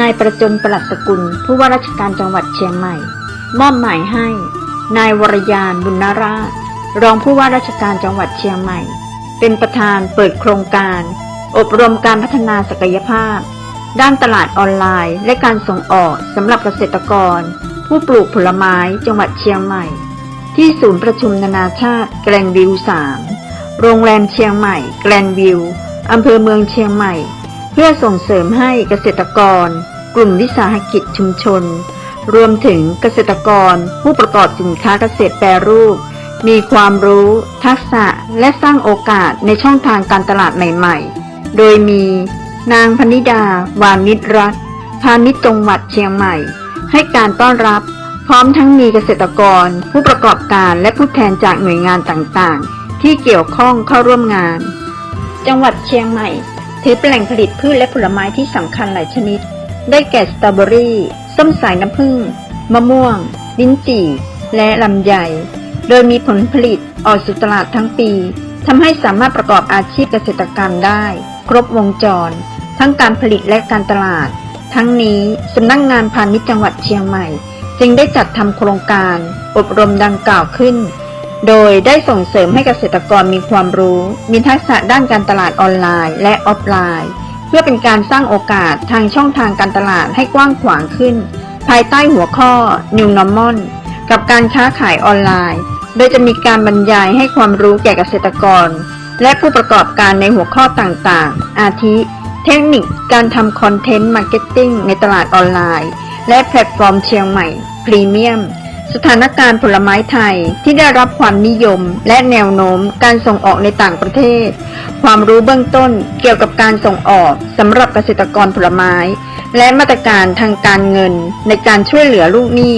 นายประจนประหลัดสกุล ผู้ว่าราชการจังหวัดเชียงใหม่ มอบหมายให้ นายวรยานบุญนาราช รองผู้ว่าราชการจังหวัดเชียงใหม่ เป็นประธานเปิดโครงการ อบรมการพัฒนาศักยภาพ ด้านตลาดออนไลน์ และการส่งออกสำหรับเกษตรกร ผู้ปลูกผลไม้จังหวัดเชียงใหม่ ที่ศูนย์ประชุมนานาชาติแกรนวิว 3 โรงแรมเชียงใหม่ แกรนวิวอำเภอเมืองเชียงใหม่ พื่อส่งเสริมให้เกษตรกร กลุ่มวิสาหกิจชุมชน รวมถึงเกษตรกรผู้ประกอบสินค้าเกษตรแปรรูป มีความรู้ ทักษะและสร้างโอกาสในช่องทางการตลาดใหม่ๆ โดยมี นางพนิดา วานิชรัตพาณิชจังหวัดเชียงใหม่ ให้การต้อนรับ พร้อมทั้งมีเกษตรกร ผู้ประกอบการและผู้แทนจากหน่วยงานต่างๆ ที่เกี่ยวข้องเข้าร่วมงาน จังหวัดเชียงใหม่ ถือเป็นแหล่งผลิตพืชและผลไม้ที่สำคัญหลายชนิด ได้แก่สตรอเบอรี่ ส้มสายน้ำผึ้ง มะม่วง ลิ้นจี่ และลำไย โดยมีผลผลิตออกสู่ตลาดทั้งปี ทำให้สามารถประกอบอาชีพเกษตรกรรมได้ ครบวงจร ทั้งการผลิตและการตลาด ทั้งนี้สำนักงงานพาณิชย์จังหวัดเชียงใหม่ จึงได้จัดทำโครงการ อบรมดังกล่าวขึ้น โดยได้ส่งเสริมให้เกษตรกรมีความรู้ มีทักษะด้านการตลาดออนไลน์ และออฟไลน์ เพื่อเป็นการสร้างโอกาสทางช่องทางการตลาดให้กว้างขวางขึ้น ภายใต้หัวข้อ New Normal กับการค้าขายออนไลน์ โดยจะมีการบรรยายให้ความรู้แก่เกษตรกร และผู้ประกอบการในหัวข้อต่างๆ อาทิ เทคนิคการทำคอนเทนต์มาร์เก็ตติ้งในตลาดออนไลน์ และแพลตฟอร์มเชียงใหม่พรีเมียม สถานการณ์ผลไม้ไทยที่ได้รับความนิยมและแนวโน้มการส่งออกในต่างประเทศ ความรู้เบื้องต้นเกี่ยวกับการส่งออกสำหรับเกษตรกรผลไม้ และมาตรการทางการเงินในการช่วยเหลือลูกหนี้